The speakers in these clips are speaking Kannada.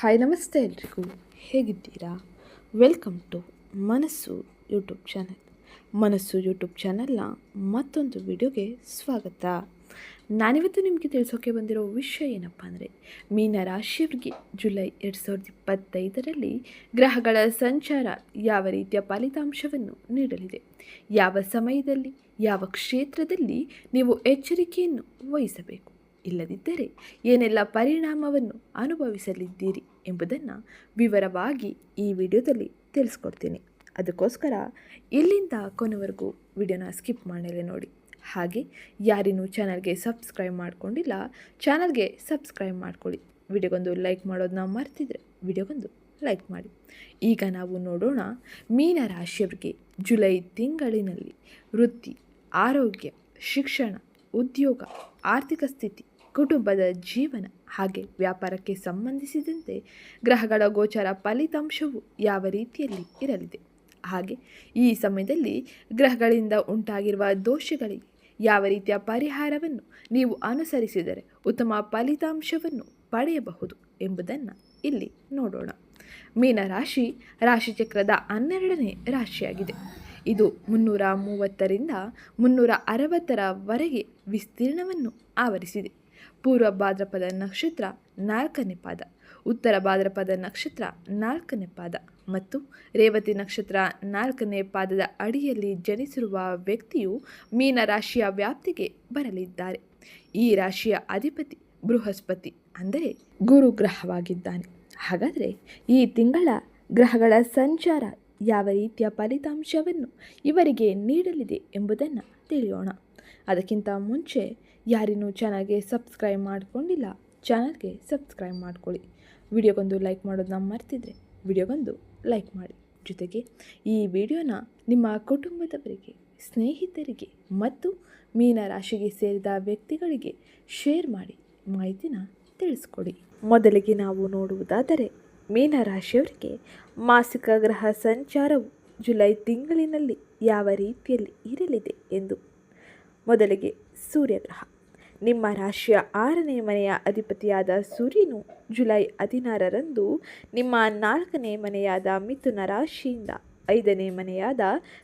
ಹಾಯ್ ನಮಸ್ತೆ ಎಲ್ರಿಗೂ. ಹೇಗಿದ್ದೀರಾ? Welcome to Manassu YouTube channel Manassu YouTube ಚಾನಲ್ನ ಮತ್ತೊಂದು ವಿಡಿಯೋಗೆ ಸ್ವಾಗತ. ನಾನಿವತ್ತು ನಿಮಗೆ ತಿಳಿಸೋಕೆ ಬಂದಿರೋ ವಿಷಯ ಏನಪ್ಪ ಅಂದರೆ, ಮೀನ ರಾಶಿಯವರಿಗೆ ಜುಲೈ ಎರಡು ಸಾವಿರದ ಇಪ್ಪತ್ತೈದರಲ್ಲಿ ಗ್ರಹಗಳ ಸಂಚಾರ ಯಾವ ರೀತಿಯ ಫಲಿತಾಂಶವನ್ನು ನೀಡಲಿದೆ? ಯಾವ ಸಮಯದಲ್ಲಿ, ಯಾವ ಕ್ಷೇತ್ರದಲ್ಲಿ ನೀವು ಎಚ್ಚರಿಕೆಯನ್ನು ವಹಿಸಬೇಕು? ಇಲ್ಲದಿದ್ದರೆ ಏನೆಲ್ಲ ಪರಿಣಾಮವನ್ನು ಅನುಭವಿಸಲಿದ್ದೀರಿ ಎಂಬುದನ್ನು ವಿವರವಾಗಿ ಈ ವಿಡಿಯೋದಲ್ಲಿ ತಿಳಿಸ್ಕೊಡ್ತೀನಿ. ಅದಕ್ಕೋಸ್ಕರ ಇಲ್ಲಿಂದ ಕೊನೆವರೆಗೂ ವಿಡಿಯೋನ ಸ್ಕಿಪ್ ಮಾಡಲೇ ನೋಡಿ. ಹಾಗೆ ಯಾರಿನೂ ಚಾನಲ್ಗೆ ಸಬ್ಸ್ಕ್ರೈಬ್ ಮಾಡ್ಕೊಂಡಿಲ್ಲ, ಚಾನಲ್ಗೆ ಸಬ್ಸ್ಕ್ರೈಬ್ ಮಾಡ್ಕೊಳ್ಳಿ. ವಿಡಿಯೋಗೊಂದು ಲೈಕ್ ಮಾಡೋದನ್ನ ಮರ್ತಿದ್ರೆ ವಿಡಿಯೋಗೊಂದು ಲೈಕ್ ಮಾಡಿ. ಈಗ ನಾವು ನೋಡೋಣ ಮೀನ ರಾಶಿಯವರಿಗೆ ಜುಲೈ ತಿಂಗಳಿನಲ್ಲಿ ವೃತ್ತಿ, ಆರೋಗ್ಯ, ಶಿಕ್ಷಣ, ಉದ್ಯೋಗ, ಆರ್ಥಿಕ ಸ್ಥಿತಿ ಕುಟುಂಬದ ಜೀವನ ಹಾಗೆ ವ್ಯಾಪಾರಕ್ಕೆ ಸಂಬಂಧಿಸಿದಂತೆ ಗ್ರಹಗಳ ಗೋಚರ ಫಲಿತಾಂಶವು ಯಾವ ರೀತಿಯಲ್ಲಿ ಇರಲಿದೆ? ಹಾಗೆ ಈ ಸಮಯದಲ್ಲಿ ಗ್ರಹಗಳಿಂದ ಉಂಟಾಗಿರುವ ದೋಷಗಳಿಗೆ ಯಾವ ರೀತಿಯ ಪರಿಹಾರವನ್ನು ನೀವು ಅನುಸರಿಸಿದರೆ ಉತ್ತಮ ಫಲಿತಾಂಶವನ್ನು ಪಡೆಯಬಹುದು ಎಂಬುದನ್ನು ಇಲ್ಲಿ ನೋಡೋಣ. ಮೀನರಾಶಿ ರಾಶಿಚಕ್ರದ ಹನ್ನೆರಡನೇ ರಾಶಿಯಾಗಿದೆ. ಇದು ಮುನ್ನೂರ ಮೂವತ್ತರಿಂದ ಮುನ್ನೂರ ಅರವತ್ತರವರೆಗೆ ವಿಸ್ತೀರ್ಣವನ್ನು ಆವರಿಸಿದೆ. ಪೂರ್ವ ಭಾದ್ರಪದ ನಕ್ಷತ್ರ ನಾಲ್ಕನೇ ಪಾದ, ಉತ್ತರ ಭಾದ್ರಪದ ನಕ್ಷತ್ರ ನಾಲ್ಕನೇ ಪಾದ ಮತ್ತು ರೇವತಿ ನಕ್ಷತ್ರ ನಾಲ್ಕನೇ ಪಾದದ ಅಡಿಯಲ್ಲಿ ಜನಿಸಿರುವ ವ್ಯಕ್ತಿಯು ಮೀನ ರಾಶಿಯ ವ್ಯಾಪ್ತಿಗೆ ಬರಲಿದ್ದಾರೆ. ಈ ರಾಶಿಯ ಅಧಿಪತಿ ಬೃಹಸ್ಪತಿ ಅಂದರೆ ಗುರು ಗ್ರಹವಾಗಿದ್ದಾನೆ. ಹಾಗಾದರೆ ಈ ತಿಂಗಳ ಗ್ರಹಗಳ ಸಂಚಾರ ಯಾವ ರೀತಿಯ ಫಲಿತಾಂಶವನ್ನು ಇವರಿಗೆ ನೀಡಲಿದೆ ಎಂಬುದನ್ನು ತಿಳಿಯೋಣ. ಅದಕ್ಕಿಂತ ಮುಂಚೆ ಯಾರಿನ್ನೂ ಚಾನಲ್ಗೆ ಸಬ್ಸ್ಕ್ರೈಬ್ ಮಾಡ್ಕೊಂಡಿಲ್ಲ, ಚಾನಲ್ಗೆ ಸಬ್ಸ್ಕ್ರೈಬ್ ಮಾಡ್ಕೊಳ್ಳಿ. ವಿಡಿಯೋಗೊಂದು ಲೈಕ್ ಮಾಡೋದನ್ನ ಮರ್ತಿದ್ರೆ ವಿಡಿಯೋಗೊಂದು ಲೈಕ್ ಮಾಡಿ. ಜೊತೆಗೆ ಈ ವಿಡಿಯೋನ ನಿಮ್ಮ ಕುಟುಂಬದವರಿಗೆ, ಸ್ನೇಹಿತರಿಗೆ ಮತ್ತು ಮೀನ ರಾಶಿಗೆ ಸೇರಿದ ವ್ಯಕ್ತಿಗಳಿಗೆ ಶೇರ್ ಮಾಡಿ ಮಾಹಿತಿನ ತಿಳಿಸ್ಕೊಡಿ. ಮೊದಲಿಗೆ ನಾವು ನೋಡುವುದಾದರೆ ಮೀನ ರಾಶಿಯವರಿಗೆ ಮಾಸಿಕ ಗ್ರಹ ಸಂಚಾರವು ಜುಲೈ ತಿಂಗಳಿನಲ್ಲಿ ಯಾವ ರೀತಿಯಲ್ಲಿ ಇರಲಿದೆ ಎಂದು. ಮೊದಲಿಗೆ ಸೂರ್ಯಗ್ರಹ. ನಿಮ್ಮ ರಾಶಿಯ ಆರನೇ ಮನೆಯ ಅಧಿಪತಿಯಾದ ಸೂರ್ಯನು ಜುಲೈ ಹದಿನಾರರಂದು ನಿಮ್ಮ ನಾಲ್ಕನೇ ಮನೆಯಾದ ಮಿಥುನ ರಾಶಿಯಿಂದ ಐದನೇ ಮನೆಯಾದ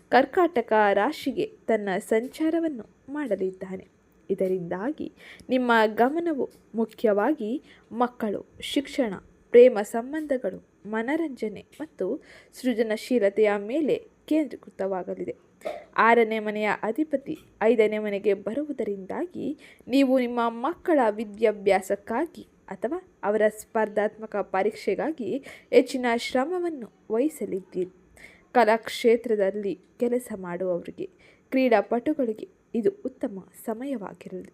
ಕರ್ಕಾಟಕ ರಾಶಿಗೆ ತನ್ನ ಸಂಚಾರವನ್ನು ಮಾಡಲಿದ್ದಾನೆ. ಇದರಿಂದಾಗಿ ನಿಮ್ಮ ಗಮನವು ಮುಖ್ಯವಾಗಿ ಮಕ್ಕಳು, ಶಿಕ್ಷಣ, ಪ್ರೇಮ ಸಂಬಂಧಗಳು, ಮನರಂಜನೆ ಮತ್ತು ಸೃಜನಶೀಲತೆಯ ಮೇಲೆ ಕೇಂದ್ರೀಕೃತವಾಗಲಿದೆ. ಆರನೇ ಮನೆಯ ಅಧಿಪತಿ ಐದನೇ ಮನೆಗೆ ಬರುವುದರಿಂದಾಗಿ ನೀವು ನಿಮ್ಮ ಮಕ್ಕಳ ವಿದ್ಯಾಭ್ಯಾಸಕ್ಕಾಗಿ ಅಥವಾ ಅವರ ಸ್ಪರ್ಧಾತ್ಮಕ ಪರೀಕ್ಷೆಗಾಗಿ ಹೆಚ್ಚಿನ ಶ್ರಮವನ್ನು ವಹಿಸಲಿದ್ದೀರಿ. ಕಲಾಕ್ಷೇತ್ರದಲ್ಲಿ ಕೆಲಸ ಮಾಡುವವರಿಗೆ, ಕ್ರೀಡಾಪಟುಗಳಿಗೆ ಇದು ಉತ್ತಮ ಸಮಯವಾಗಿರಲಿ.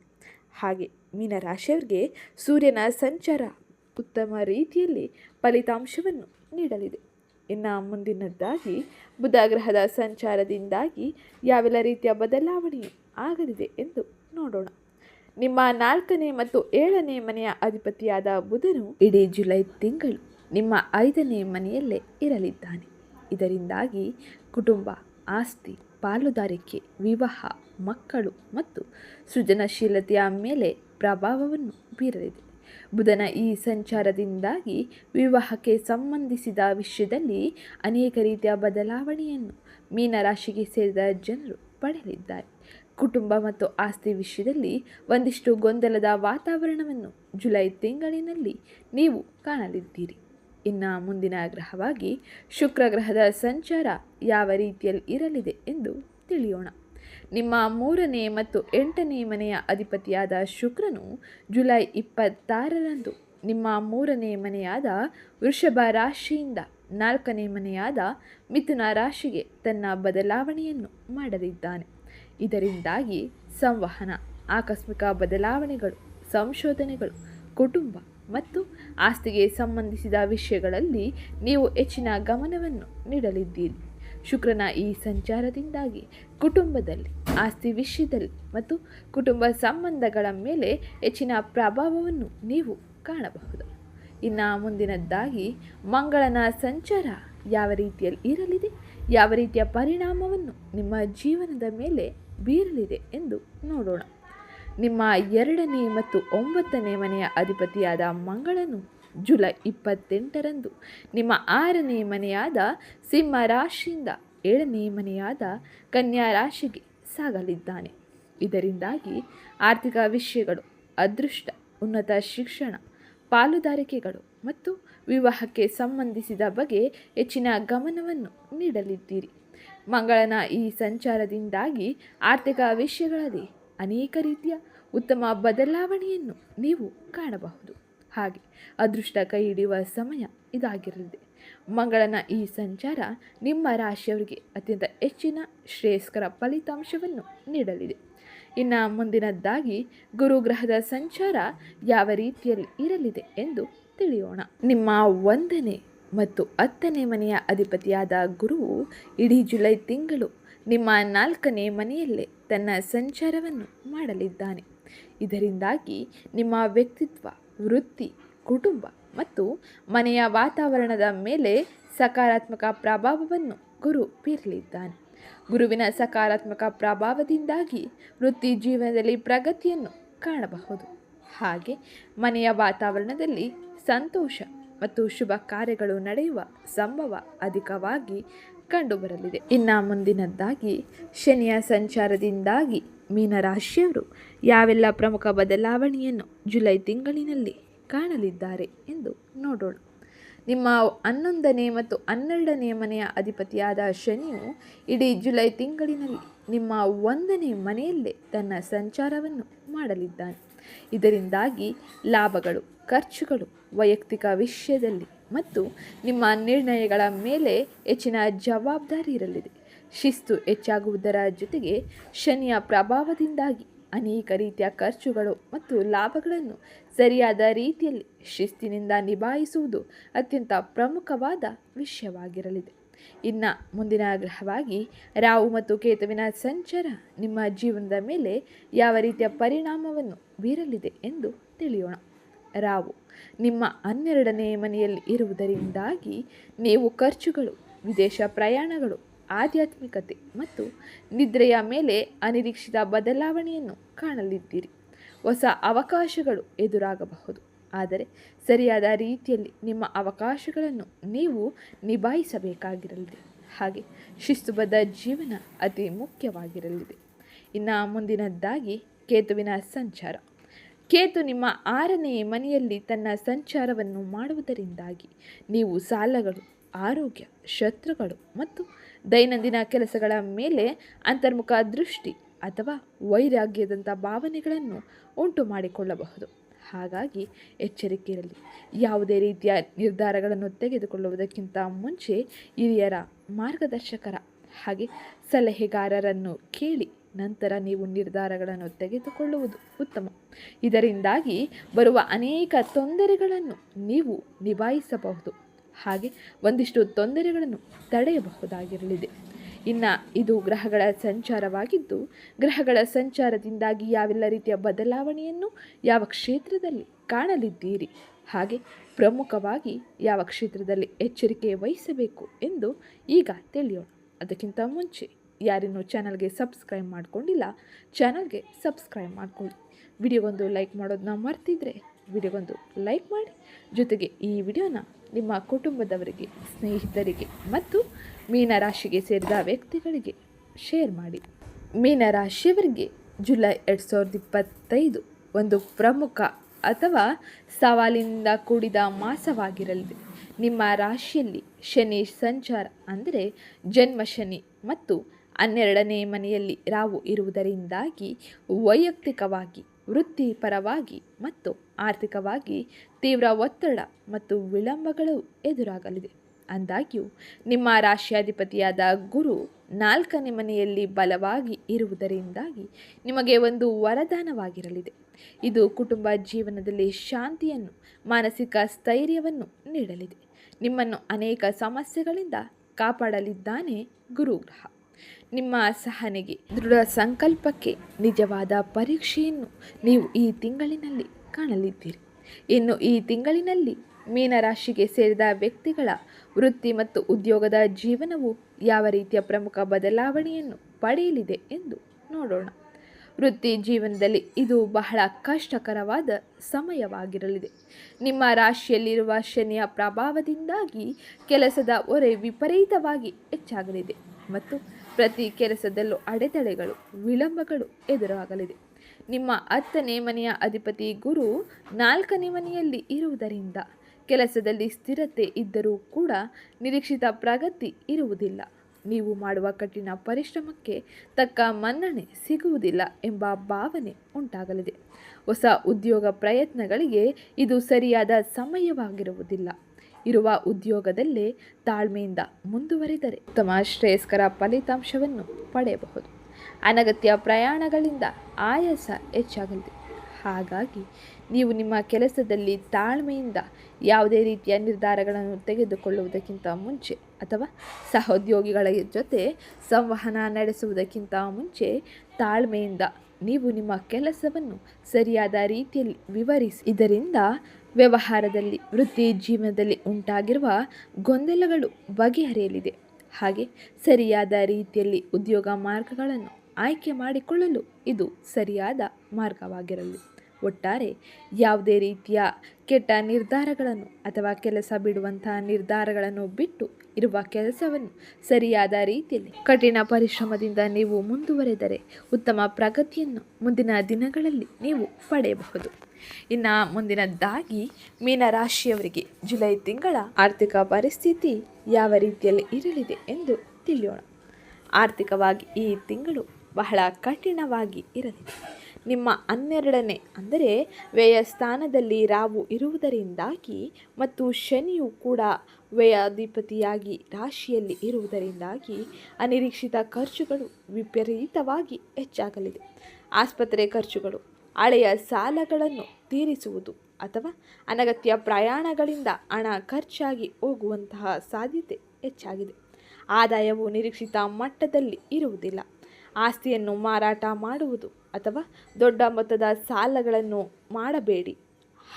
ಹಾಗೆ ಮೀನರಾಶಿಯವರಿಗೆ ಸೂರ್ಯನ ಸಂಚಾರ ಉತ್ತಮ ರೀತಿಯಲ್ಲಿ ಫಲಿತಾಂಶವನ್ನು ನೀಡಲಿದೆ. ಇನ್ನು ಮುಂದಿನದ್ದಾಗಿ ಬುಧ ಗ್ರಹದ ಸಂಚಾರದಿಂದಾಗಿ ಯಾವೆಲ್ಲ ರೀತಿಯ ಬದಲಾವಣೆಯು ಆಗಲಿದೆ ಎಂದು ನೋಡೋಣ. ನಿಮ್ಮ ನಾಲ್ಕನೇ ಮತ್ತು ಏಳನೇ ಮನೆಯ ಅಧಿಪತಿಯಾದ ಬುಧನು ಇಡೀ ಜುಲೈ ತಿಂಗಳು ನಿಮ್ಮ ಐದನೇ ಮನೆಯಲ್ಲೇ ಇರಲಿದ್ದಾನೆ. ಇದರಿಂದಾಗಿ ಕುಟುಂಬ, ಆಸ್ತಿ, ಪಾಲುದಾರಿಕೆ, ವಿವಾಹ, ಮಕ್ಕಳು ಮತ್ತು ಸೃಜನಶೀಲತೆಯ ಮೇಲೆ ಪ್ರಭಾವವನ್ನು ಬೀರಲಿದೆ. ಬುಧನ ಈ ಸಂಚಾರದಿಂದಾಗಿ ವಿವಾಹಕ್ಕೆ ಸಂಬಂಧಿಸಿದ ವಿಷಯದಲ್ಲಿ ಅನೇಕ ರೀತಿಯ ಬದಲಾವಣೆಯನ್ನು ಮೀನರಾಶಿಗೆ ಸೇರಿದ ಜನರು ಪಡೆಯಲಿದ್ದಾರೆ. ಕುಟುಂಬ ಮತ್ತು ಆಸ್ತಿ ವಿಷಯದಲ್ಲಿ ಒಂದಿಷ್ಟು ಗೊಂದಲದ ವಾತಾವರಣವನ್ನು ಜುಲೈ ತಿಂಗಳಿನಲ್ಲಿ ನೀವು ಕಾಣಲಿದ್ದೀರಿ. ಇನ್ನು ಮುಂದಿನ ಗ್ರಹವಾಗಿ ಶುಕ್ರ ಗ್ರಹದ ಸಂಚಾರ ಯಾವ ರೀತಿಯಲ್ಲಿ ಇರಲಿದೆ ಎಂದು ತಿಳಿಯೋಣ. ನಿಮ್ಮ ಮೂರನೇ ಮತ್ತು ಎಂಟನೇ ಮನೆಯ ಅಧಿಪತಿಯಾದ ಶುಕ್ರನು ಜುಲೈ ಇಪ್ಪತ್ತಾರರಂದು ನಿಮ್ಮ ಮೂರನೇ ಮನೆಯಾದ ವೃಷಭ ರಾಶಿಯಿಂದ ನಾಲ್ಕನೇ ಮನೆಯಾದ ಮಿಥುನ ರಾಶಿಗೆ ತನ್ನ ಬದಲಾವಣೆಯನ್ನು ಮಾಡಲಿದ್ದಾನೆ. ಇದರಿಂದಾಗಿ ಸಂವಹನ, ಆಕಸ್ಮಿಕ ಬದಲಾವಣೆಗಳು, ಸಂಶೋಧನೆಗಳು, ಕುಟುಂಬ ಮತ್ತು ಆಸ್ತಿಗೆ ಸಂಬಂಧಿಸಿದ ವಿಷಯಗಳಲ್ಲಿ ನೀವು ಹೆಚ್ಚಿನ ಗಮನವನ್ನು ನೀಡಲಿದ್ದೀರಿ. ಶುಕ್ರನ ಈ ಸಂಚಾರದಿಂದಾಗಿ ಕುಟುಂಬದಲ್ಲಿ ಆಸ್ತಿ ವಿಷಯದಲ್ಲಿ ಮತ್ತು ಕುಟುಂಬ ಸಂಬಂಧಗಳ ಮೇಲೆ ಹೆಚ್ಚಿನ ಪ್ರಭಾವವನ್ನು ನೀವು ಕಾಣಬಹುದು. ಇನ್ನು ಮುಂದಿನದ್ದಾಗಿ, ಮಂಗಳನ ಸಂಚಾರ ಯಾವ ರೀತಿಯಲ್ಲಿ ಇರಲಿದೆ, ಯಾವ ರೀತಿಯ ಪರಿಣಾಮವನ್ನು ನಿಮ್ಮ ಜೀವನದ ಮೇಲೆ ಬೀರಲಿದೆ ಎಂದು ನೋಡೋಣ. ನಿಮ್ಮ ಎರಡನೇ ಮತ್ತು ಒಂಬತ್ತನೇ ಮನೆಯ ಅಧಿಪತಿಯಾದ ಮಂಗಳನು ಜುಲೈ ಇಪ್ಪತ್ತೆಂಟರಂದು ನಿಮ್ಮ ಆರನೇ ಮನೆಯಾದ ಸಿಂಹ ರಾಶಿಯಿಂದ ಏಳನೇ ಮನೆಯಾದ ಕನ್ಯಾ ರಾಶಿಗೆ ಸಾಗಲಿದ್ದಾನೆ. ಇದರಿಂದಾಗಿ ಆರ್ಥಿಕ ವಿಷಯಗಳು, ಅದೃಷ್ಟ, ಉನ್ನತ ಶಿಕ್ಷಣ, ಪಾಲುದಾರಿಕೆಗಳು ಮತ್ತು ವಿವಾಹಕ್ಕೆ ಸಂಬಂಧಿಸಿದ ಬಗ್ಗೆ ಹೆಚ್ಚಿನ ಗಮನವನ್ನು ನೀಡಲಿದ್ದೀರಿ. ಮಂಗಳನ ಈ ಸಂಚಾರದಿಂದಾಗಿ ಆರ್ಥಿಕ ವಿಷಯಗಳಲ್ಲಿ ಅನೇಕ ರೀತಿಯ ಉತ್ತಮ ಬದಲಾವಣೆಯನ್ನು ನೀವು ಕಾಣಬಹುದು. ಹಾಗೆ ಅದೃಷ್ಟ ಕೈ ಹಿಡಿಯುವ ಸಮಯ ಇದಾಗಿರಲಿದೆ. ಮಂಗಳನ ಈ ಸಂಚಾರ ನಿಮ್ಮ ರಾಶಿಯವರಿಗೆ ಅತ್ಯಂತ ಹೆಚ್ಚಿನ ಶ್ರೇಯಸ್ಕರ ಫಲಿತಾಂಶವನ್ನು ನೀಡಲಿದೆ. ಇನ್ನು ಮುಂದಿನದ್ದಾಗಿ ಗುರುಗ್ರಹದ ಸಂಚಾರ ಯಾವ ರೀತಿಯಲ್ಲಿ ಇರಲಿದೆ ಎಂದು ತಿಳಿಯೋಣ. ನಿಮ್ಮ ಒಂದನೇ ಮತ್ತು ಹತ್ತನೇ ಮನೆಯ ಅಧಿಪತಿಯಾದ ಗುರುವು ಇಡೀ ಜುಲೈ ತಿಂಗಳು ನಿಮ್ಮ ನಾಲ್ಕನೇ ಮನೆಯಲ್ಲೇ ತನ್ನ ಸಂಚಾರವನ್ನು ಮಾಡಲಿದ್ದಾನೆ. ಇದರಿಂದಾಗಿ ನಿಮ್ಮ ವ್ಯಕ್ತಿತ್ವ ವೃತ್ತಿ, ಕುಟುಂಬ ಮತ್ತು ಮನೆಯ ವಾತಾವರಣದ ಮೇಲೆ ಸಕಾರಾತ್ಮಕ ಪ್ರಭಾವವನ್ನು ಗುರು ಬೀರಲಿದ್ದಾನೆ. ಗುರುವಿನ ಸಕಾರಾತ್ಮಕ ಪ್ರಭಾವದಿಂದಾಗಿ ವೃತ್ತಿ ಜೀವನದಲ್ಲಿ ಪ್ರಗತಿಯನ್ನು ಕಾಣಬಹುದು. ಹಾಗೆ ಮನೆಯ ವಾತಾವರಣದಲ್ಲಿ ಸಂತೋಷ ಮತ್ತು ಶುಭ ಕಾರ್ಯಗಳು ನಡೆಯುವ ಸಂಭವ ಅಧಿಕವಾಗಿ ಕಂಡುಬರಲಿದೆ. ಇನ್ನು ಮುಂದಿನದ್ದಾಗಿ ಶನಿಯ ಸಂಚಾರದಿಂದಾಗಿ ಮೀನರಾಶಿಯವರು ಯಾವೆಲ್ಲ ಪ್ರಮುಖ ಬದಲಾವಣೆಯನ್ನು ಜುಲೈ ತಿಂಗಳಿನಲ್ಲಿ ಕಾಣಲಿದ್ದಾರೆ ಎಂದು ನೋಡೋಣ. ನಿಮ್ಮ ಹನ್ನೊಂದನೇ ಮತ್ತು ಹನ್ನೆರಡನೇ ಮನೆಯ ಅಧಿಪತಿಯಾದ ಶನಿಯು ಇಡೀ ಜುಲೈ ತಿಂಗಳಿನಲ್ಲಿ ನಿಮ್ಮ ಒಂದನೇ ಮನೆಯಲ್ಲೇ ತನ್ನ ಸಂಚಾರವನ್ನು ಮಾಡಲಿದ್ದಾನೆ. ಇದರಿಂದಾಗಿ ಲಾಭಗಳು, ಖರ್ಚುಗಳು, ವೈಯಕ್ತಿಕ ವಿಷಯದಲ್ಲಿ ಮತ್ತು ನಿಮ್ಮ ನಿರ್ಣಯಗಳ ಮೇಲೆ ಹೆಚ್ಚಿನ ಜವಾಬ್ದಾರಿ ಇರಲಿದೆ. ಶಿಸ್ತು ಹೆಚ್ಚಾಗುವುದರ ಜೊತೆಗೆ ಶನಿಯ ಪ್ರಭಾವದಿಂದಾಗಿ ಅನೇಕ ರೀತಿಯ ಖರ್ಚುಗಳು ಮತ್ತು ಲಾಭಗಳನ್ನು ಸರಿಯಾದ ರೀತಿಯಲ್ಲಿ ಶಿಸ್ತಿನಿಂದ ನಿಭಾಯಿಸುವುದು ಅತ್ಯಂತ ಪ್ರಮುಖವಾದ ವಿಷಯವಾಗಿರಲಿದೆ. ಇನ್ನು ಮುಂದಿನ ಗ್ರಹವಾಗಿ ರಾಹು ಮತ್ತು ಕೇತುವಿನ ಸಂಚಾರ ನಿಮ್ಮ ಜೀವನದ ಮೇಲೆ ಯಾವ ರೀತಿಯ ಪರಿಣಾಮವನ್ನು ಬೀರಲಿದೆ ಎಂದು ತಿಳಿಯೋಣ. ರಾವು ನಿಮ್ಮ ಹನ್ನೆರಡನೇ ಮನೆಯಲ್ಲಿ ಇರುವುದರಿಂದಾಗಿ ನೀವು ಖರ್ಚುಗಳು, ವಿದೇಶ ಪ್ರಯಾಣಗಳು, ಆಧ್ಯಾತ್ಮಿಕತೆ ಮತ್ತು ನಿದ್ರೆಯ ಮೇಲೆ ಅನಿರೀಕ್ಷಿತ ಬದಲಾವಣೆಯನ್ನು ಕಾಣಲಿದ್ದೀರಿ. ಹೊಸ ಅವಕಾಶಗಳು ಎದುರಾಗಬಹುದು. ಆದರೆ ಸರಿಯಾದ ರೀತಿಯಲ್ಲಿ ನಿಮ್ಮ ಅವಕಾಶಗಳನ್ನು ನೀವು ನಿಭಾಯಿಸಬೇಕಾಗಿರಲಿದೆ. ಹಾಗೆ ಶಿಸ್ತುಬದ್ಧ ಜೀವನ ಅತಿ ಮುಖ್ಯವಾಗಿರಲಿದೆ. ಇನ್ನು ಮುಂದಿನದ್ದಾಗಿ ಕೇತುವಿನ ಸಂಚಾರ. ಕೇತು ನಿಮ್ಮ ಆರನೇ ಮನೆಯಲ್ಲಿ ತನ್ನ ಸಂಚಾರವನ್ನು ಮಾಡುವುದರಿಂದಾಗಿ ನೀವು ಸಾಲಗಳು, ಆರೋಗ್ಯ, ಶತ್ರುಗಳು ಮತ್ತು ದೈನಂದಿನ ಕೆಲಸಗಳ ಮೇಲೆ ಅಂತರ್ಮುಖ ದೃಷ್ಟಿ ಅಥವಾ ವೈರಾಗ್ಯದಂಥ ಭಾವನೆಗಳನ್ನು ಉಂಟು ಮಾಡಿಕೊಳ್ಳಬಹುದು. ಹಾಗಾಗಿ ಎಚ್ಚರಿಕೆ ಇರಲಿ ಯಾವುದೇ ರೀತಿಯ ನಿರ್ಧಾರಗಳನ್ನು ತೆಗೆದುಕೊಳ್ಳುವುದಕ್ಕಿಂತ ಮುಂಚೆ ಹಿರಿಯರ ಮಾರ್ಗದರ್ಶಕರ ಹಾಗೆ ಸಲಹೆಗಾರರನ್ನು ಕೇಳಿ ನಂತರ ನೀವು ನಿರ್ಧಾರಗಳನ್ನು ತೆಗೆದುಕೊಳ್ಳುವುದು ಉತ್ತಮ. ಇದರಿಂದಾಗಿ ಬರುವ ಅನೇಕ ತೊಂದರೆಗಳನ್ನು ನೀವು ನಿಭಾಯಿಸಬಹುದು. ಹಾಗೆ ಒಂದಿಷ್ಟು ತೊಂದರೆಗಳನ್ನು ತಡೆಯಬಹುದಾಗಿರಲಿದೆ. ಇನ್ನು ಇದು ಗ್ರಹಗಳ ಸಂಚಾರವಾಗಿದ್ದು, ಗ್ರಹಗಳ ಸಂಚಾರದಿಂದಾಗಿ ಯಾವೆಲ್ಲ ರೀತಿಯ ಬದಲಾವಣೆಯನ್ನು ಯಾವ ಕ್ಷೇತ್ರದಲ್ಲಿ ಕಾಣಲಿದ್ದೀರಿ? ಹಾಗೆ ಪ್ರಮುಖವಾಗಿ ಯಾವ ಕ್ಷೇತ್ರದಲ್ಲಿ ಎಚ್ಚರಿಕೆ ವಹಿಸಬೇಕು ಎಂದು ಈಗ ತಿಳಿಯೋಣ. ಅದಕ್ಕಿಂತ ಮುಂಚೆ ಯಾರಿನ್ನೂ ಚಾನಲ್ಗೆ ಸಬ್ಸ್ಕ್ರೈಬ್ ಮಾಡ್ಕೊಂಡಿಲ್ಲ, ಚಾನಲ್ಗೆ ಸಬ್ಸ್ಕ್ರೈಬ್ ಮಾಡ್ಕೊಳ್ಳಿ. ವಿಡಿಯೋಗೊಂದು ಲೈಕ್ ಮಾಡೋದನ್ನ ಮರ್ತಿದ್ರೆ ವಿಡಿಯೋಗೊಂದು ಲೈಕ್ ಮಾಡಿ. ಜೊತೆಗೆ ಈ ವಿಡಿಯೋನ ನಿಮ್ಮ ಕುಟುಂಬದವರಿಗೆ, ಸ್ನೇಹಿತರಿಗೆ ಮತ್ತು ಮೀನರಾಶಿಗೆ ಸೇರಿದ ವ್ಯಕ್ತಿಗಳಿಗೆ ಶೇರ್ ಮಾಡಿ. ಮೀನರಾಶಿಯವರಿಗೆ ಜುಲೈ ಎರಡು ಸಾವಿರದ ಇಪ್ಪತ್ತೈದು ಒಂದು ಪ್ರಮುಖ ಅಥವಾ ಸವಾಲಿನಿಂದ ಕೂಡಿದ ಮಾಸವಾಗಿರಲಿದೆ. ನಿಮ್ಮ ರಾಶಿಯಲ್ಲಿ ಶನಿ ಸಂಚಾರ ಅಂದರೆ ಜನ್ಮ ಶನಿ ಮತ್ತು ಹನ್ನೆರಡನೇ ಮನೆಯಲ್ಲಿ ರಾವು ಇರುವುದರಿಂದಾಗಿ ವೈಯಕ್ತಿಕವಾಗಿ, ವೃತ್ತಿಪರವಾಗಿ ಮತ್ತು ಆರ್ಥಿಕವಾಗಿ ತೀವ್ರ ಒತ್ತಡ ಮತ್ತು ವಿಳಂಬಗಳು ಎದುರಾಗಲಿದೆ. ಅಂದಾಗ್ಯೂ, ನಿಮ್ಮ ರಾಶ್ಯಾಧಿಪತಿಯಾದ ಗುರು ನಾಲ್ಕನೇ ಮನೆಯಲ್ಲಿ ಬಲವಾಗಿ ಇರುವುದರಿಂದಾಗಿ ನಿಮಗೆ ಒಂದು ವರದಾನವಾಗಿರಲಿದೆ. ಇದು ಕುಟುಂಬ ಜೀವನದಲ್ಲಿ ಶಾಂತಿಯನ್ನು, ಮಾನಸಿಕ ಸ್ಥೈರ್ಯವನ್ನು ನೀಡಲಿದೆ. ನಿಮ್ಮನ್ನು ಅನೇಕ ಸಮಸ್ಯೆಗಳಿಂದ ಕಾಪಾಡಲಿದ್ದಾನೆ ಗುರುಗ್ರಹ. ನಿಮ್ಮ ಸಹನೆಗೆ ದೃಢ ಸಂಕಲ್ಪಕ್ಕೆ ನಿಜವಾದ ಪರೀಕ್ಷೆಯನ್ನು ನೀವು ಈ ತಿಂಗಳಿನಲ್ಲಿ ಕಾಣಲಿದ್ದೀರಿ. ಇನ್ನು ಈ ತಿಂಗಳಿನಲ್ಲಿ ಮೀನರಾಶಿಗೆ ಸೇರಿದ ವ್ಯಕ್ತಿಗಳ ವೃತ್ತಿ ಮತ್ತು ಉದ್ಯೋಗದ ಜೀವನವು ಯಾವ ರೀತಿಯ ಪ್ರಮುಖ ಬದಲಾವಣೆಯನ್ನು ಪಡೆಯಲಿದೆ ಎಂದು ನೋಡೋಣ. ವೃತ್ತಿ ಜೀವನದಲ್ಲಿ ಇದು ಬಹಳ ಕಷ್ಟಕರವಾದ ಸಮಯವಾಗಿರಲಿದೆ. ನಿಮ್ಮ ರಾಶಿಯಲ್ಲಿರುವ ಶನಿಯ ಪ್ರಭಾವದಿಂದಾಗಿ ಕೆಲಸದ ಒರೆ ವಿಪರೀತವಾಗಿ ಹೆಚ್ಚಾಗಲಿದೆ ಮತ್ತು ಪ್ರತಿ ಕೆಲಸದಲ್ಲೂ ಅಡೆತಡೆಗಳು, ವಿಳಂಬಗಳು ಎದುರಾಗಲಿದೆ. ನಿಮ್ಮ ಹತ್ತನೇ ಮನೆಯ ಅಧಿಪತಿ ಗುರು ನಾಲ್ಕನೇ ಮನೆಯಲ್ಲಿ ಇರುವುದರಿಂದ ಕೆಲಸದಲ್ಲಿ ಸ್ಥಿರತೆ ಇದ್ದರೂ ಕೂಡ ನಿರೀಕ್ಷಿತ ಪ್ರಗತಿ ಇರುವುದಿಲ್ಲ. ನೀವು ಮಾಡುವ ಕಠಿಣ ಪರಿಶ್ರಮಕ್ಕೆ ತಕ್ಕ ಮನ್ನಣೆ ಸಿಗುವುದಿಲ್ಲ ಎಂಬ ಭಾವನೆ ಉಂಟಾಗಲಿದೆ. ಹೊಸ ಉದ್ಯೋಗ ಪ್ರಯತ್ನಗಳಿಗೆ ಇದು ಸರಿಯಾದ ಸಮಯವಾಗಿರುವುದಿಲ್ಲ. ಇರುವ ಉದ್ಯೋಗದಲ್ಲೇ ತಾಳ್ಮೆಯಿಂದ ಮುಂದುವರಿದರೆ ಉತ್ತಮ ಶ್ರೇಯಸ್ಕರ ಫಲಿತಾಂಶವನ್ನು ಪಡೆಯಬಹುದು. ಅನಗತ್ಯ ಪ್ರಯಾಣಗಳಿಂದ ಆಯಾಸ ಹೆಚ್ಚಾಗಲಿದೆ. ಹಾಗಾಗಿ ನೀವು ನಿಮ್ಮ ಕೆಲಸದಲ್ಲಿ ತಾಳ್ಮೆಯಿಂದ ಯಾವುದೇ ರೀತಿಯ ನಿರ್ಧಾರಗಳನ್ನು ತೆಗೆದುಕೊಳ್ಳುವುದಕ್ಕಿಂತ ಮುಂಚೆ ಅಥವಾ ಸಹೋದ್ಯೋಗಿಗಳ ಜೊತೆ ಸಂವಹನ ನಡೆಸುವುದಕ್ಕಿಂತ ಮುಂಚೆ ತಾಳ್ಮೆಯಿಂದ ನೀವು ನಿಮ್ಮ ಕೆಲಸವನ್ನು ಸರಿಯಾದ ರೀತಿಯಲ್ಲಿ ವಿವರಿಸಿ ಇದರಿಂದ ವ್ಯವಹಾರದಲ್ಲಿ, ವೃತ್ತಿ ಜೀವನದಲ್ಲಿ ಉಂಟಾಗಿರುವ ಗೊಂದಲಗಳು ಬಗೆಹರಿಯಲಿದೆ. ಹಾಗೆ ಸರಿಯಾದ ರೀತಿಯಲ್ಲಿ ಉದ್ಯೋಗ ಮಾರ್ಗಗಳನ್ನು ಆಯ್ಕೆ ಮಾಡಿಕೊಳ್ಳಲು ಇದು ಸರಿಯಾದ ಮಾರ್ಗವಾಗಿರಲಿ. ಒಟ್ಟಾರೆ ಯಾವುದೇ ರೀತಿಯ ಕೆಟ್ಟ ನಿರ್ಧಾರಗಳನ್ನು ಅಥವಾ ಕೆಲಸ ಬಿಡುವಂತಹ ನಿರ್ಧಾರಗಳನ್ನು ಬಿಟ್ಟು ಇರುವ ಕೆಲಸವನ್ನು ಸರಿಯಾದ ರೀತಿಯಲ್ಲಿ ಕಠಿಣ ಪರಿಶ್ರಮದಿಂದ ನೀವು ಮುಂದುವರೆದರೆ ಉತ್ತಮ ಪ್ರಗತಿಯನ್ನು ಮುಂದಿನ ದಿನಗಳಲ್ಲಿ ನೀವು ಪಡೆಯಬಹುದು. ಇನ್ನು ಮುಂದಿನದ್ದಾಗಿ ಮೀನರಾಶಿಯವರಿಗೆ ಜುಲೈ ತಿಂಗಳ ಆರ್ಥಿಕ ಪರಿಸ್ಥಿತಿ ಯಾವ ರೀತಿಯಲ್ಲಿ ಇರಲಿದೆ ಎಂದು ತಿಳಿಯೋಣ. ಆರ್ಥಿಕವಾಗಿ ಈ ತಿಂಗಳು ಬಹಳ ಕಠಿಣವಾಗಿ ಇರಲಿದೆ. ನಿಮ್ಮ ಹನ್ನೆರಡನೇ, ಅಂದರೆ ವ್ಯಯ ಸ್ಥಾನದಲ್ಲಿ ರಾವು ಇರುವುದರಿಂದಾಗಿ ಮತ್ತು ಶನಿಯು ಕೂಡ ವ್ಯಯಾಧಿಪತಿಯಾಗಿ ರಾಶಿಯಲ್ಲಿ ಇರುವುದರಿಂದಾಗಿ ಅನಿರೀಕ್ಷಿತ ಖರ್ಚುಗಳು ವಿಪರೀತವಾಗಿ ಹೆಚ್ಚಾಗಲಿದೆ. ಆಸ್ಪತ್ರೆ ಖರ್ಚುಗಳು, ಹಳೆಯ ಸಾಲಗಳನ್ನು ತೀರಿಸುವುದು ಅಥವಾ ಅನಗತ್ಯ ಪ್ರಯಾಣಗಳಿಂದ ಹಣ ಖರ್ಚಾಗಿ ಹೋಗುವಂತಹ ಸಾಧ್ಯತೆ ಹೆಚ್ಚಾಗಿದೆ. ಆದಾಯವು ನಿರೀಕ್ಷಿತ ಮಟ್ಟದಲ್ಲಿ ಇರುವುದಿಲ್ಲ. ಆಸ್ತಿಯನ್ನು ಮಾರಾಟ ಮಾಡುವುದು ಅಥವಾ ದೊಡ್ಡ ಮೊತ್ತದ ಸಾಲಗಳನ್ನು ಮಾಡಬೇಡಿ.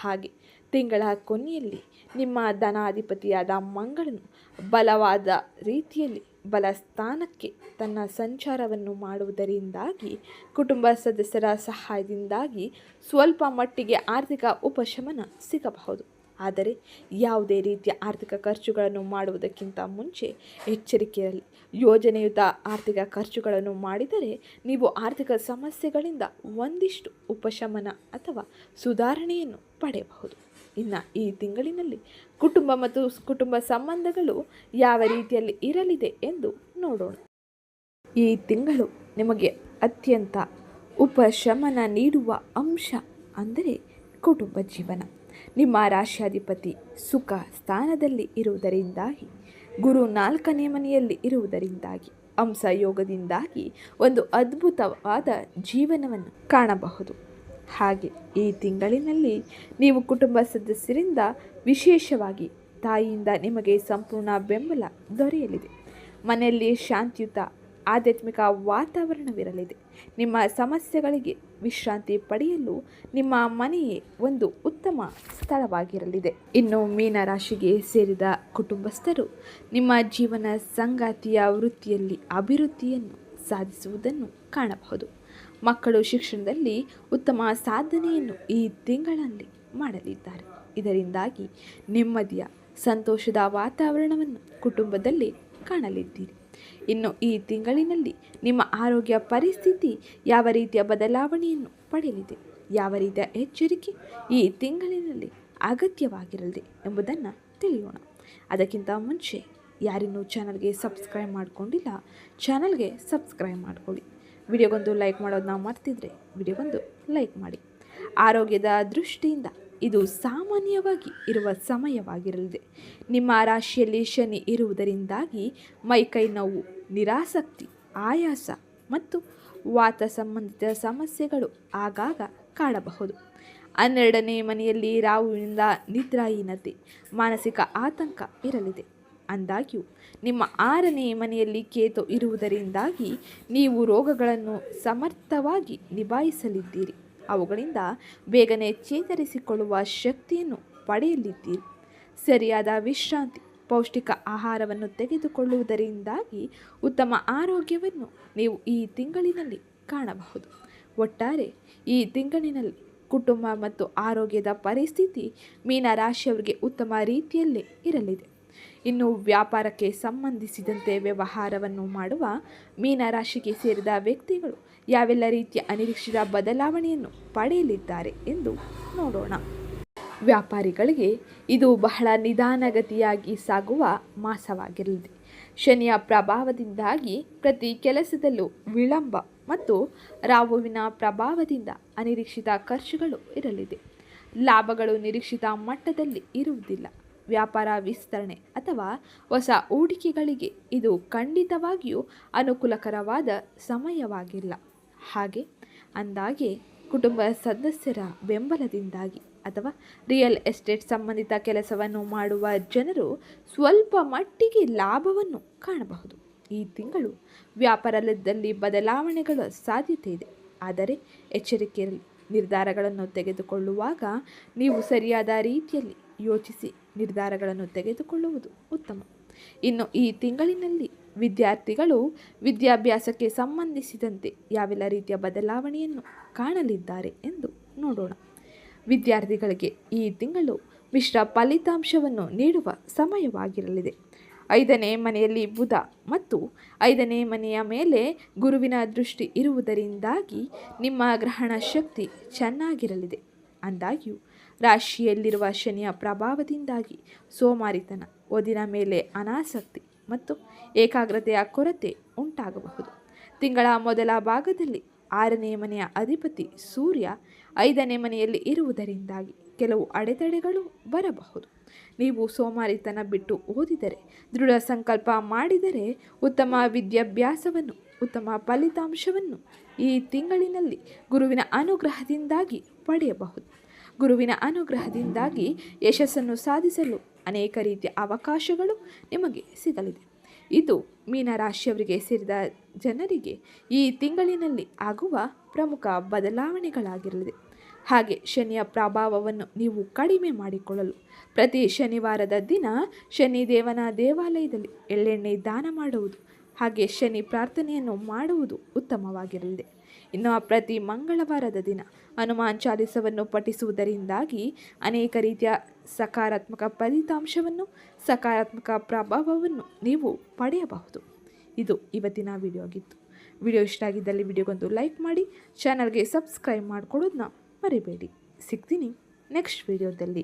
ಹಾಗೆ ತಿಂಗಳ ಕೊನೆಯಲ್ಲಿ ನಿಮ್ಮ ಧನಾಧಿಪತಿಯಾದ ಮಂಗಳನು ಬಲವಾದ ರೀತಿಯಲ್ಲಿ ಬಲ ಸ್ಥಾನಕ್ಕೆ ತನ್ನ ಸಂಚಾರವನ್ನು ಮಾಡುವುದರಿಂದಾಗಿ, ಕುಟುಂಬ ಸದಸ್ಯರ ಸಹಾಯದಿಂದಾಗಿ ಸ್ವಲ್ಪ ಮಟ್ಟಿಗೆ ಆರ್ಥಿಕ ಉಪಶಮನ ಸಿಗಬಹುದು. ಆದರೆ ಯಾವುದೇ ರೀತಿಯ ಆರ್ಥಿಕ ಖರ್ಚುಗಳನ್ನು ಮಾಡುವುದಕ್ಕಿಂತ ಮುಂಚೆ ಎಚ್ಚರಿಕೆಯಲ್ಲಿ ಯೋಜನೆಯುತ ಆರ್ಥಿಕ ಖರ್ಚುಗಳನ್ನು ಮಾಡಿದರೆ ನೀವು ಆರ್ಥಿಕ ಸಮಸ್ಯೆಗಳಿಂದ ಒಂದಿಷ್ಟು ಉಪಶಮನ ಅಥವಾ ಸುಧಾರಣೆಯನ್ನು ಪಡೆಯಬಹುದು. ಇನ್ನು ಈ ತಿಂಗಳಿನಲ್ಲಿ ಕುಟುಂಬ ಮತ್ತು ಕುಟುಂಬ ಸಂಬಂಧಗಳು ಯಾವ ರೀತಿಯಲ್ಲಿ ಇರಲಿದೆ ಎಂದು ನೋಡೋಣ. ಈ ತಿಂಗಳು ನಿಮಗೆ ಅತ್ಯಂತ ಉಪಶಮನ ನೀಡುವ ಅಂಶ ಅಂದರೆ ಕುಟುಂಬ ಜೀವನ. ನಿಮ್ಮ ರಾಶ್ಯಾಧಿಪತಿ ಸುಖ ಸ್ಥಾನದಲ್ಲಿ ಇರುವುದರಿಂದಾಗಿ, ಗುರು ನಾಲ್ಕನೇ ಮನೆಯಲ್ಲಿ ಇರುವುದರಿಂದಾಗಿ, ಅಂಶ ಯೋಗದಿಂದಾಗಿ ಒಂದು ಅದ್ಭುತವಾದ ಜೀವನವನ್ನು ಕಾಣಬಹುದು. ಹಾಗೆ ಈ ತಿಂಗಳಿನಲ್ಲಿ ನೀವು ಕುಟುಂಬ ಸದಸ್ಯರಿಂದ ವಿಶೇಷವಾಗಿ ತಾಯಿಯಿಂದ ನಿಮಗೆ ಸಂಪೂರ್ಣ ಬೆಂಬಲ ದೊರೆಯಲಿದೆ. ಮನೆಯಲ್ಲಿ ಶಾಂತಿಯುತ ಆಧ್ಯಾತ್ಮಿಕ ವಾತಾವರಣವಿರಲಿದೆ. ನಿಮ್ಮ ಸಮಸ್ಯೆಗಳಿಗೆ ವಿಶ್ರಾಂತಿ ಪಡೆಯಲು ನಿಮ್ಮ ಮನೆಯೇ ಒಂದು ಉತ್ತಮ ಸ್ಥಳವಾಗಿರಲಿದೆ. ಇನ್ನು ಮೀನರಾಶಿಗೆ ಸೇರಿದ ಕುಟುಂಬಸ್ಥರು ನಿಮ್ಮ ಜೀವನ ಸಂಗಾತಿಯ ವೃತ್ತಿಯಲ್ಲಿ ಅಭಿವೃದ್ಧಿಯನ್ನು ಸಾಧಿಸುವುದನ್ನು ಕಾಣಬಹುದು. ಮಕ್ಕಳು ಶಿಕ್ಷಣದಲ್ಲಿ ಉತ್ತಮ ಸಾಧನೆಯನ್ನು ಈ ತಿಂಗಳಲ್ಲಿ ಮಾಡಲಿದ್ದಾರೆ. ಇದರಿಂದಾಗಿ ನೆಮ್ಮದಿಯ, ಸಂತೋಷದ ವಾತಾವರಣವನ್ನು ಕುಟುಂಬದಲ್ಲಿ ಕಾಣಲಿದ್ದೀರಿ. ಇನ್ನು ಈ ತಿಂಗಳಿನಲ್ಲಿ ನಿಮ್ಮ ಆರೋಗ್ಯ ಪರಿಸ್ಥಿತಿ ಯಾವ ರೀತಿಯ ಬದಲಾವಣೆಯನ್ನು ಪಡೆಯಲಿದೆ? ಯಾವ ರೀತಿಯ ಎಚ್ಚರಿಕೆ ಈ ತಿಂಗಳಿನಲ್ಲಿ ಅಗತ್ಯವಾಗಿರಲಿದೆ ಎಂಬುದನ್ನು ತಿಳಿಯೋಣ. ಅದಕ್ಕಿಂತ ಮುಂಚೆ ಯಾರಿನ್ನೂ ಚಾನಲ್ಗೆ ಸಬ್ಸ್ಕ್ರೈಬ್ ಮಾಡಿಕೊಂಡಿಲ್ಲ, ಚಾನಲ್ಗೆ ಸಬ್ಸ್ಕ್ರೈಬ್ ಮಾಡಿಕೊಳ್ಳಿ. ವಿಡಿಯೋಗೊಂದು ಲೈಕ್ ಮಾಡೋದನ್ನ ಮರ್ತಿದ್ರೆ ವಿಡಿಯೋಗೊಂದು ಲೈಕ್ ಮಾಡಿ. ಆರೋಗ್ಯದ ದೃಷ್ಟಿಯಿಂದ ಇದು ಸಾಮಾನ್ಯವಾಗಿ ಇರುವ ಸಮಯವಾಗಿರಲಿದೆ. ನಿಮ್ಮ ರಾಶಿಯಲ್ಲಿ ಶನಿ ಇರುವುದರಿಂದಾಗಿ ಮೈಕೈ ನೋವು ನಿರಾಸಕ್ತಿ, ಆಯಾಸ ಮತ್ತು ವಾತ ಸಂಬಂಧಿತ ಸಮಸ್ಯೆಗಳು ಆಗಾಗ ಕಾಣಬಹುದು ಹನ್ನೆರಡನೇ ಮನೆಯಲ್ಲಿ ರಾಹುವಿನಿಂದ ನಿದ್ರಾಹೀನತೆ, ಮಾನಸಿಕ ಆತಂಕ ಇರಲಿದೆ. ಅಂದಾಗ್ಯೂ, ನಿಮ್ಮ ಆರನೇ ಮನೆಯಲ್ಲಿ ಕೇತು ಇರುವುದರಿಂದಾಗಿ ನೀವು ರೋಗಗಳನ್ನು ಸಮರ್ಥವಾಗಿ ನಿಭಾಯಿಸಲಿದ್ದೀರಿ. ಅವುಗಳಿಂದ ಬೇಗನೆ ಚೇತರಿಸಿಕೊಳ್ಳುವ ಶಕ್ತಿಯನ್ನು ಪಡೆಯಲಿದ್ದೀರಿ. ಸರಿಯಾದ ವಿಶ್ರಾಂತಿ ಪೌಷ್ಟಿಕ ಆಹಾರವನ್ನು ತೆಗೆದುಕೊಳ್ಳುವುದರಿಂದಾಗಿ ಉತ್ತಮ ಆರೋಗ್ಯವನ್ನು ನೀವು ಈ ತಿಂಗಳಿನಲ್ಲಿ ಕಾಣಬಹುದು. ಒಟ್ಟಾರೆ, ಈ ತಿಂಗಳಿನಲ್ಲಿ ಕುಟುಂಬ ಮತ್ತು ಆರೋಗ್ಯದ ಪರಿಸ್ಥಿತಿ ಮೀನರಾಶಿಯವರಿಗೆ ಉತ್ತಮ ರೀತಿಯಲ್ಲೇ ಇರಲಿದೆ. ಇನ್ನು ವ್ಯಾಪಾರಕ್ಕೆ ಸಂಬಂಧಿಸಿದಂತೆ ವ್ಯವಹಾರವನ್ನು ಮಾಡುವ ಮೀನರಾಶಿಗೆ ಸೇರಿದ ವ್ಯಕ್ತಿಗಳು ಯಾವೆಲ್ಲ ರೀತಿಯ ಅನಿರೀಕ್ಷಿತ ಬದಲಾವಣೆಯನ್ನು ಪಡೆಯಲಿದ್ದಾರೆ ಎಂದು ನೋಡೋಣ. ವ್ಯಾಪಾರಿಗಳಿಗೆ ಇದು ಬಹಳ ನಿಧಾನಗತಿಯಾಗಿ ಸಾಗುವ ಮಾಸವಾಗಿರಲಿದೆ. ಶನಿಯ ಪ್ರಭಾವದಿಂದಾಗಿ ಪ್ರತಿ ಕೆಲಸದಲ್ಲೂ ವಿಳಂಬ ಮತ್ತು ರಾಹುವಿನ ಪ್ರಭಾವದಿಂದ ಅನಿರೀಕ್ಷಿತ ಖರ್ಚುಗಳು ಇರಲಿದೆ. ಲಾಭಗಳು ನಿರೀಕ್ಷಿತ ಮಟ್ಟದಲ್ಲಿ ಇರುವುದಿಲ್ಲ. ವ್ಯಾಪಾರ ವಿಸ್ತರಣೆ ಅಥವಾ ಹೊಸ ಹೂಡಿಕೆಗಳಿಗೆ ಇದು ಖಂಡಿತವಾಗಿಯೂ ಅನುಕೂಲಕರವಾದ ಸಮಯವಾಗಿಲ್ಲ. ಹಾಗೆ ಅಂದಾಗೆ ಕುಟುಂಬ ಸದಸ್ಯರ ಬೆಂಬಲದಿಂದಾಗಿ ಅಥವಾ ರಿಯಲ್ ಎಸ್ಟೇಟ್ ಸಂಬಂಧಿತ ಕೆಲಸವನ್ನು ಮಾಡುವ ಜನರು ಸ್ವಲ್ಪ ಮಟ್ಟಿಗೆ ಲಾಭವನ್ನು ಕಾಣಬಹುದು. ಈ ತಿಂಗಳು ವ್ಯಾಪಾರದಲ್ಲಿ ಬದಲಾವಣೆಗಳ ಸಾಧ್ಯತೆ ಇದೆ. ಆದರೆ ಎಚ್ಚರಿಕೆ ನಿರ್ಧಾರಗಳನ್ನು ತೆಗೆದುಕೊಳ್ಳುವಾಗ ನೀವು ಸರಿಯಾದ ರೀತಿಯಲ್ಲಿ ಯೋಚಿಸಿ ನಿರ್ಧಾರಗಳನ್ನು ತೆಗೆದುಕೊಳ್ಳುವುದು ಉತ್ತಮ. ಇನ್ನು ಈ ತಿಂಗಳಿನಲ್ಲಿ ವಿದ್ಯಾರ್ಥಿಗಳು ವಿದ್ಯಾಭ್ಯಾಸಕ್ಕೆ ಸಂಬಂಧಿಸಿದಂತೆ ಯಾವೆಲ್ಲ ರೀತಿಯ ಬದಲಾವಣೆಯನ್ನು ಕಾಣಲಿದ್ದಾರೆ ಎಂದು ನೋಡೋಣ. ವಿದ್ಯಾರ್ಥಿಗಳಿಗೆ ಈ ತಿಂಗಳು ಮಿಶ್ರ ಫಲಿತಾಂಶವನ್ನು ನೀಡುವ ಸಮಯವಾಗಿರಲಿದೆ. ಐದನೇ ಮನೆಯಲ್ಲಿ ಬುಧ ಮತ್ತು ಐದನೇ ಮನೆಯ ಮೇಲೆ ಗುರುವಿನ ದೃಷ್ಟಿ ಇರುವುದರಿಂದಾಗಿ ನಿಮ್ಮ ಗ್ರಹಣ ಶಕ್ತಿ ಚೆನ್ನಾಗಿರಲಿದೆ. ಅಂದಾಗ್ಯೂ, ರಾಶಿಯಲ್ಲಿರುವ ಶನಿಯ ಪ್ರಭಾವದಿಂದಾಗಿ ಸೋಮಾರಿತನ, ಓದಿನ ಮೇಲೆ ಅನಾಸಕ್ತಿ ಮತ್ತು ಏಕಾಗ್ರತೆಯ ಕೊರತೆ ಉಂಟಾಗಬಹುದು. ತಿಂಗಳ ಮೊದಲ ಭಾಗದಲ್ಲಿ ಆರನೇ ಮನೆಯ ಅಧಿಪತಿ ಸೂರ್ಯ ಐದನೇ ಮನೆಯಲ್ಲಿ ಇರುವುದರಿಂದಾಗಿ ಕೆಲವು ಅಡೆತಡೆಗಳು ಬರಬಹುದು. ನೀವು ಸೋಮಾರಿತನ ಬಿಟ್ಟು ಓದಿದರೆ, ದೃಢ ಸಂಕಲ್ಪ ಮಾಡಿದರೆ ಉತ್ತಮ ವಿದ್ಯಾಭ್ಯಾಸವನ್ನು, ಉತ್ತಮ ಫಲಿತಾಂಶವನ್ನು ಈ ತಿಂಗಳಿನಲ್ಲಿ ಗುರುವಿನ ಅನುಗ್ರಹದಿಂದಾಗಿ ಪಡೆಯಬಹುದು. ಗುರುವಿನ ಅನುಗ್ರಹದಿಂದಾಗಿ ಯಶಸ್ಸನ್ನು ಸಾಧಿಸಲು ಅನೇಕ ರೀತಿಯ ಅವಕಾಶಗಳು ನಿಮಗೆ ಸಿಗಲಿದೆ. ಇದು ಮೀನರಾಶಿಯವರಿಗೆ ಸೇರಿದ ಜನರಿಗೆ ಈ ತಿಂಗಳಿನಲ್ಲಿ ಆಗುವ ಪ್ರಮುಖ ಬದಲಾವಣೆಗಳಾಗಿರಲಿದೆ. ಹಾಗೆ ಶನಿಯ ಪ್ರಭಾವವನ್ನು ನೀವು ಕಡಿಮೆ ಮಾಡಿಕೊಳ್ಳಲು ಪ್ರತಿ ಶನಿವಾರದ ದಿನ ಶನಿ ದೇವನ ದೇವಾಲಯದಲ್ಲಿ ಎಳ್ಳೆಣ್ಣೆ ದಾನ ಮಾಡುವುದು, ಹಾಗೆ ಶನಿ ಪ್ರಾರ್ಥನೆಯನ್ನು ಮಾಡುವುದು ಉತ್ತಮವಾಗಿರಲಿದೆ. ಇನ್ನು ಪ್ರತಿ ಮಂಗಳವಾರದ ದಿನ ಹನುಮಾನ್ ಚಾಲಿಸವನ್ನು ಪಠಿಸುವುದರಿಂದಾಗಿ ಅನೇಕ ರೀತಿಯ ಸಕಾರಾತ್ಮಕ ಫಲಿತಾಂಶವನ್ನು, ಸಕಾರಾತ್ಮಕ ಪ್ರಭಾವವನ್ನು ನೀವು ಪಡೆಯಬಹುದು. ಇದು ಇವತ್ತಿನ ವಿಡಿಯೋ ಆಗಿತ್ತು. ವಿಡಿಯೋ ಇಷ್ಟ ಆಗಿದ್ದಲ್ಲಿ ವಿಡಿಯೋಗೊಂದು ಲೈಕ್ ಮಾಡಿ ಚಾನಲ್ಗೆ ಸಬ್ಸ್ಕ್ರೈಬ್ ಮಾಡಿಕೊಡೋದನ್ನ ಮರಿಬೇಡಿ. ಸಿಗ್ತೀನಿ ನೆಕ್ಸ್ಟ್ ವಿಡಿಯೋದಲ್ಲಿ